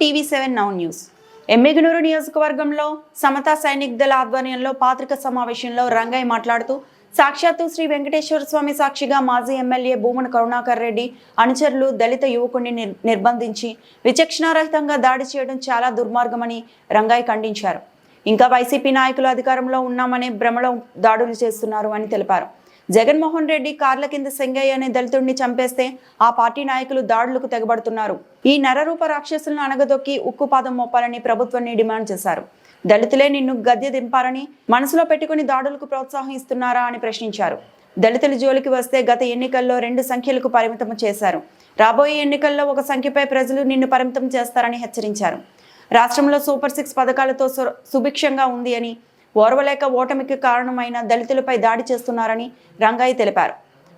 TV seven now news. Emmiganur నియోజకవర్గంలో సమతా సైనిక్ దళ ఆధ్వర్యంలో పాత్రిక సమావేశంలో రంగయ్య మాట్లాడుతూ సాక్షాత్తు శ్రీ వెంకటేశ్వర స్వామి సాక్షిగా మాజీ ఎమ్మెల్యే భూమన కరుణాకర్ రెడ్డి అనుచరులు దళిత యువకుడిని నిర్బంధించి విచక్షణారహితంగా దాడి చేయడం చాలా దుర్మార్గమని రంగయ్య ఖండించారు. ఇంకా వైసీపీ నాయకులు అధికారంలో ఉన్నామనే భ్రమలో దాడులు చేస్తున్నారు అని తెలిపారు. జగన్మోహన్ రెడ్డి కార్ల కింద సెంగయ్య అనే దళితుడిని చంపేస్తే ఆ పార్టీ నాయకులు దాడులకు తెగబడుతున్నారు. ఈ నరరూప రాక్షసులను అనగదొక్కి ఉక్కుపాదం మోపాలని ప్రభుత్వాన్ని డిమాండ్ చేశారు. దళితులే నిన్ను గద్దె దింపారని మనసులో పెట్టుకుని దాడులకు ప్రోత్సాహం ఇస్తున్నారా అని ప్రశ్నించారు. దళితుల జోలికి వస్తే గత ఎన్నికల్లో రెండు సంఖ్యలకు పరిమితం చేశారు. రాబోయే ఎన్నికల్లో ఒక సంఖ్యపై ప్రజలు నిన్ను పరిమితం చేస్తారని హెచ్చరించారు. రాష్ట్రంలో సూపర్ సిక్స్ పథకాలతో సు- సుభిక్షంగా ఉంది అని ఓర్వలేక ఓటమికి కారణమైన దళితులపై దాడి చేస్తున్నారని రంగయ్య తెలిపారు.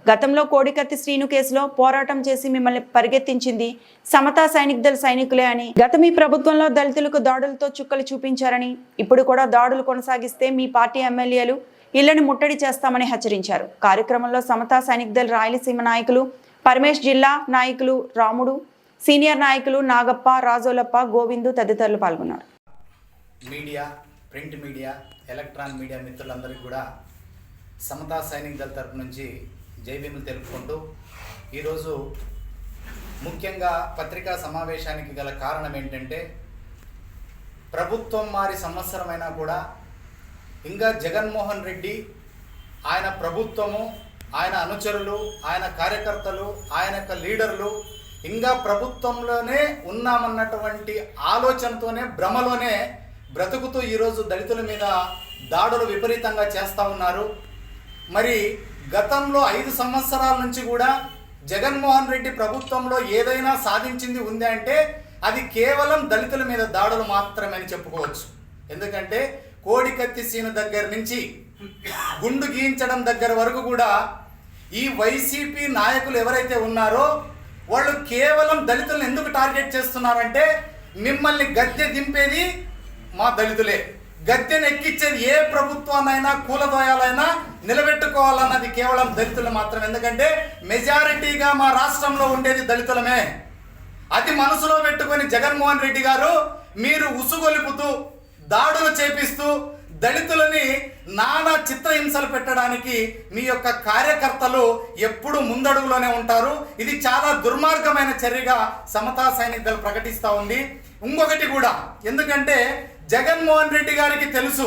గతంలో కోడికత్తి శ్రీను కేసులో పోరాటం చేసి మిమ్మల్ని పరిగెత్తించింది సమతా సైనిక్ దళ సైనికులే అని గత మీ ప్రభుత్వంలో దళితులకు దాడులతో చుక్కలు చూపించారని ఇప్పుడు కూడా దాడులు కొనసాగిస్తే మీ పార్టీ ఎమ్మెల్యేలు ఇళ్ళను ముట్టడి చేస్తామని హెచ్చరించారు. కార్యక్రమంలో సమతా సైనిక్ దళ రాయలసీమ నాయకులు పరమేష్ జిల్లా నాయకులు రాముడు సీనియర్ నాయకులు నాగప్ప రాజోలప్ప గోవిందు తదితరులు పాల్గొన్నారు. Media print media electron media మిత్రులందరికీ కూడా సమతా సైనిక దళ తరపు నుంచి జైభీములు తెలుపుకుంటూ ఈరోజు ముఖ్యంగా పత్రికా సమావేశానికి గల కారణం ఏంటంటే ప్రభుత్వం మారి సంవత్సరమైనా కూడా ఇంకా జగన్మోహన్ రెడ్డి ఆయన ప్రభుత్వము ఆయన అనుచరులు ఆయన కార్యకర్తలు ఆయన యొక్క లీడర్లు ఇంకా ప్రభుత్వంలోనే ఉన్నామన్నటువంటి ఆలోచనతోనే భ్రమలోనే బ్రతుకుతూ ఈరోజు దళితుల మీద దాడులు విపరీతంగా చేస్తూ ఉన్నారు. మరి గతంలో ఐదు సంవత్సరాల నుంచి కూడా జగన్మోహన్ రెడ్డి ప్రభుత్వంలో ఏదైనా సాధించింది ఉంది అంటే అది కేవలం దళితుల మీద దాడులు మాత్రమే అని చెప్పుకోవచ్చు. ఎందుకంటే కోడికత్తి సీను దగ్గర నుంచి గుండు గీయించడం దగ్గర వరకు కూడా ఈ వైసీపీ నాయకులు ఎవరైతే ఉన్నారో వాళ్ళు కేవలం దళితులను ఎందుకు టార్గెట్ చేస్తున్నారంటే మిమ్మల్ని గద్దె దింపేది మా దళితులే గద్దెను ఎక్కించేది ఏ ప్రభుత్వాన్నైనా కూలదోయాలైనా నిలబెట్టుకోవాలన్నది కేవలం దళితులు మాత్రం ఎందుకంటే మెజారిటీగా మా రాష్ట్రంలో ఉండేది దళితులమే. అది మనసులో పెట్టుకొని జగన్మోహన్ రెడ్డి గారు మీరు ఉసుగొలుపుతూ దాడులు చేపిస్తూ దళితులని నానా చిత్రహింసలు పెట్టడానికి మీ యొక్క కార్యకర్తలు ఎప్పుడు ముందడుగులోనే ఉంటారు. ఇది చాలా దుర్మార్గమైన చర్యగా సమతా సైనిక దళ ప్రకటిస్తూ ఉంది. ఇంకొకటి కూడా ఎందుకంటే జగన్మోహన్ రెడ్డి గారికి తెలుసు.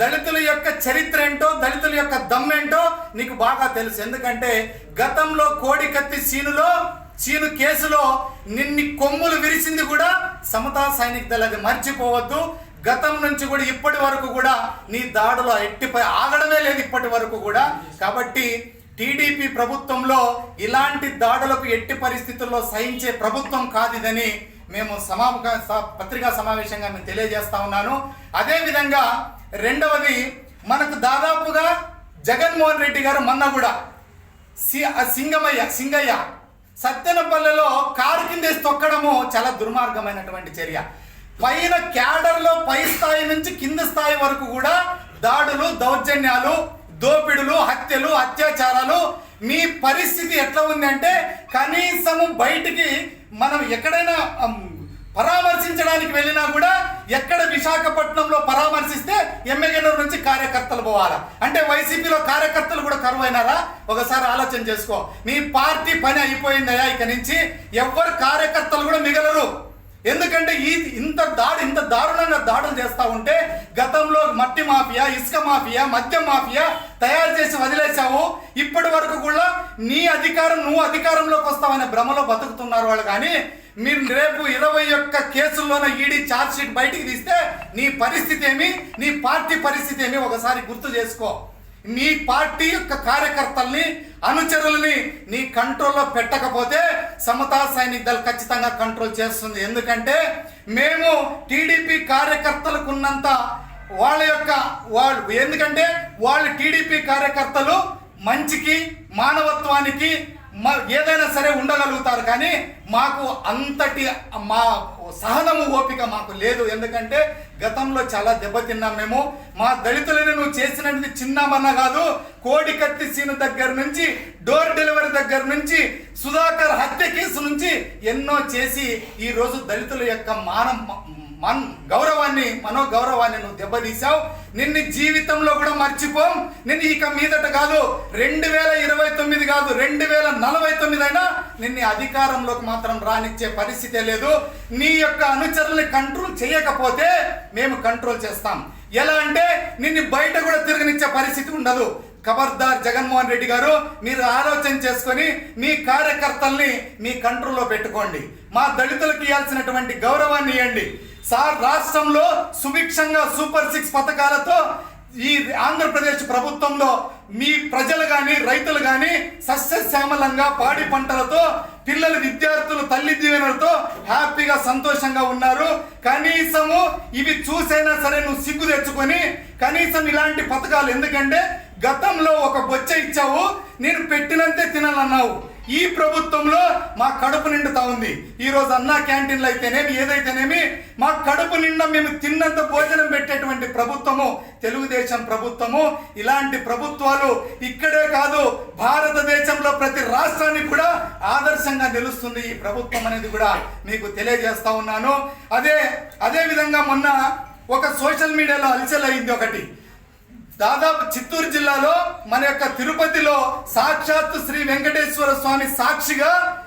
దళితుల యొక్క చరిత్ర ఏంటో దళితుల యొక్క దమ్మేంటో నీకు బాగా తెలుసు. ఎందుకంటే గతంలో కోడికత్తి సీనులో సీను కేసులో నిన్ని కొమ్ములు విరిసింది కూడా సమతా సైనిక దళ అది మర్చిపోవద్దు. గతం నుంచి కూడా ఇప్పటి వరకు కూడా నీ దాడులో ఎట్టిపై ఆగడమే లేదు ఇప్పటి వరకు కూడా. కాబట్టి టీడీపీ ప్రభుత్వంలో ఇలాంటి దాడులకు ఎట్టి పరిస్థితుల్లో సహించే ప్రభుత్వం కాదిదని మేము సమా పత్రికా సమావేశంగా మేము తెలియజేస్తా ఉన్నాను. అదేవిధంగా రెండవది మనకు దాదాపుగా జగన్మోహన్ రెడ్డి గారు మొన్న కూడా సి సింగమయ్య సింగయ్య సత్యనపల్లెలో కారు కిందేసి తొక్కడము చాలా దుర్మార్గమైనటువంటి చర్య. పైన క్యాడర్లో పై స్థాయి నుంచి కింద స్థాయి వరకు కూడా దాడులు దౌర్జన్యాలు దోపిడులు హత్యలు అత్యాచారాలు మీ పరిస్థితి ఎట్లా ఉందంటే కనీసము బయటికి మనం ఎక్కడైనా పరామర్శించడానికి వెళ్ళినా కూడా ఎక్కడ విశాఖపట్నంలో పరామర్శిస్తే ఎమ్మెగనూరు నుంచి కార్యకర్తలు పోవాలా? అంటే వైసీపీలో కార్యకర్తలు కూడా కరువు అయినారా ఒకసారి ఆలోచన చేసుకో. మీ పార్టీ పని అయిపోయిందయా ఇక నుంచి. ఎవ్వరు కార్యకర్తలు కూడా మిగలరు. ఎందుకంటే ఈ ఇంత దాడి ఇంత దారుణంగా దాడులు చేస్తా ఉంటే గతంలో మట్టి మాఫియా ఇసుక మాఫియా మద్యం మాఫియా తయారు చేసి వదిలేసావు ఇప్పటి వరకు కూడా నీ అధికారం నువ్వు అధికారంలోకి వస్తావనే భ్రమలో బతుకుతున్నారు వాళ్ళు. కానీ మీరు రేపు ఇరవై ఒక్క కేసుల్లోనే ఈడీ ఛార్జ్ షీట్ బయటికి తీస్తే నీ పరిస్థితి ఏమి? నీ పార్టీ పరిస్థితి ఏమి? ఒకసారి గుర్తు చేసుకో. నీ పార్టీ యొక్క కార్యకర్తల్ని అనుచరుల్ని నీ కంట్రోల్లో పెట్టకపోతే సమతా సైనిక్ దళ ఖచ్చితంగా కంట్రోల్ చేస్తుంది. ఎందుకంటే మేము టీడీపీ కార్యకర్తలకు ఉన్నంత వాళ్ళ యొక్క వాళ్ళు ఎందుకంటే వాళ్ళు టీడీపీ కార్యకర్తలు మంచికి మానవత్వానికి మా ఏదైనా సరే ఉండగలుగుతారు. కానీ మాకు అంతటి మా సహనము ఓపిక మాకు లేదు. ఎందుకంటే గతంలో చాలా దెబ్బతిన్నాం మేము. మా దళితులను నువ్వు చేసినది చిన్నమన్న కాదు కోడి కత్తి సీను దగ్గర నుంచి డోర్ డెలివరీ దగ్గర నుంచి సుధాకర్ హత్య కేసు నుంచి ఎన్నో చేసి ఈ రోజు దళితుల యొక్క మానం మన్ గౌరవాన్ని మనోగౌరవాన్ని నువ్వు దెబ్బతీసావు నిన్ను జీవితంలో కూడా మర్చిపోం. నిన్ను ఇక మీదట కాదు రెండు వేల ఇరవై తొమ్మిది కాదు రెండు వేల నలభై తొమ్మిది అయినా నిన్ను అధికారంలోకి మాత్రం రానిచ్చే పరిస్థితే లేదు. నీ యొక్క అనుచరుల్ని కంట్రోల్ చేయకపోతే మేము కంట్రోల్ చేస్తాం. ఎలా అంటే నిన్ను బయట కూడా తిరగనిచ్చే పరిస్థితి ఉండదు. ఖబర్దార్ జగన్మోహన్ రెడ్డి గారు మీరు ఆలోచన చేసుకొని మీ కార్యకర్తల్ని మీ కంట్రోల్లో పెట్టుకోండి. మా దళితులకు ఇవ్వాల్సినటువంటి గౌరవాన్ని ఇవ్వండి. సార్ రాష్ట్రంలో సుభిక్షంగా సూపర్ సిక్స్ పథకాలతో ఈ ఆంధ్రప్రదేశ్ ప్రభుత్వంలో మీ ప్రజలు కానీ రైతులు కానీ సస్యశ్యామలంగా పాడి పంటలతో పిల్లలు విద్యార్థులు తల్లి దీవెనలతో హ్యాపీగా సంతోషంగా ఉన్నారు. కనీసము ఇవి చూసైనా సరే నువ్వు సిగ్గు తెచ్చుకొని కనీసం ఇలాంటి పథకాలు ఎందుకంటే గతంలో ఒక బొచ్చ ఇచ్చావు నేను పెట్టినంతే తినాలన్నావు. ఈ ప్రభుత్వంలో మా కడుపు నిండుతా ఉంది. ఈ రోజు అన్నా క్యాంటీన్లు అయితేనేమి ఏదైతేనేమి మా కడుపు నిండా మేము తిన్నంత భోజనం పెట్టేటువంటి ప్రభుత్వము తెలుగుదేశం ప్రభుత్వము ఇలాంటి ప్రభుత్వాలు ఇక్కడే కాదు భారతదేశంలో ప్రతి రాష్ట్రానికి కూడా ఆదర్శంగా నిలుస్తుంది ఈ ప్రభుత్వం అనేది కూడా మీకు తెలియజేస్తా ఉన్నాను. అదే అదే విధంగా మొన్న ఒక సోషల్ మీడియాలో అలచల్ అయింది ఒకటి. దాదాపు చిత్తూరు జిల్లాలో మన యొక్క తిరుపతిలో సాక్షాత్తు శ్రీ వెంకటేశ్వర స్వామి సాక్షిగా